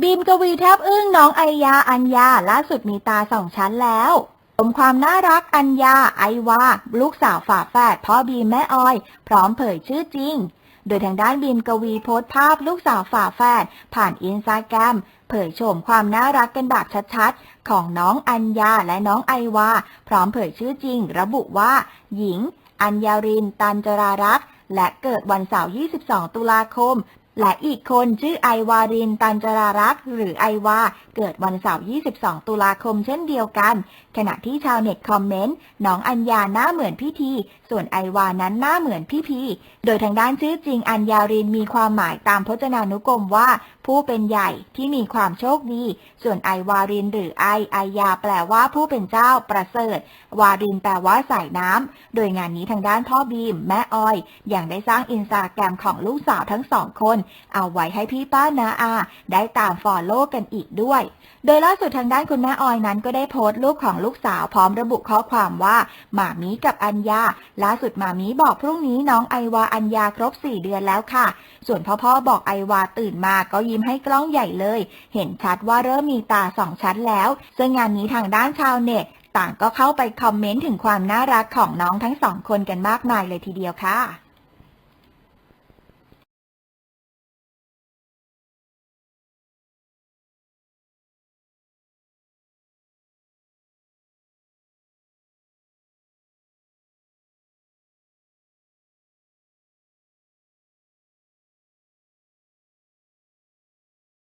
บีมกวีแทบอึ้งน้องไอยาอัญญาล่าสุดมีตาสองชั้นแล้วชมความน่ารักอัญญาไอวาลูกสาวฝาแฝดพ่อบีมแม่ออย พร้อมเผยชื่อจริง โดยทางด้านบีมกวีโพสต์ภาพลูกสาวฝาแฝดผ่านอินสตาแกรมเผยโฉมความน่ารักกันแบบชัดๆ ของน้องอัญญาและน้องไอวาพร้อมเผยชื่อจริง ระบุว่า หญิง อัญญารินตันจรารักษ์และเกิดวันเสาร์ 22 ตุลาคม และอีกคนชื่อไอวารินตันจรารักษ์หรือไอวา เกิดวันเสาร์ 22 ตุลาคมเช่นเดียวกัน ขณะที่ชาวเน็ตคอมเมนต์น้องอัญญาหน้าเหมือนพี่ที ส่วนไอวานั้นหน้าเหมือนพี่พี โดยทางด้านชื่อจริงอัญญารินมีความหมายตามพจนานุกรมว่า ผู้เป็นใหญ่ที่มีความโชคดี ส่วนไอวารินหรือไอไอยาแปลว่าผู้เป็นเจ้าประเสริฐ วารินแปลว่าสายน้ำโดยงานนี้ทางด้านพ่อบีม แม่ออยยังได้สร้างอินสตาแกรมของลูกสาวทั้งสองคนเอาไว้ให้พี่ป้านาอา ได้ตามฟอลโล่กันอีกด้วย โดยล่าสุดทางด้านคุณแม่ออยนั้นก็ได้โพสต์รูปของลูกสาวพร้อมระบุข้อความว่าหมามีกับอัญญาล่าสุดหมามีบอกพรุ่งนี้น้องไอวาอัญญาครบ 4 เดือนแล้วค่ะ ส่วนพ่อพ่อบอกไอวาตื่นมาก็ยิ้มให้กล้องใหญ่เลย เห็นชัดว่าเริ่มมีตาสองชั้นแล้ว ซึ่งงานนี้ทางด้านชาวเน็ตต่างก็เข้าไปคอมเมนต์ถึงความน่ารักของน้องทั้งสองคนกันมากมายเลยทีเดียวค่ะ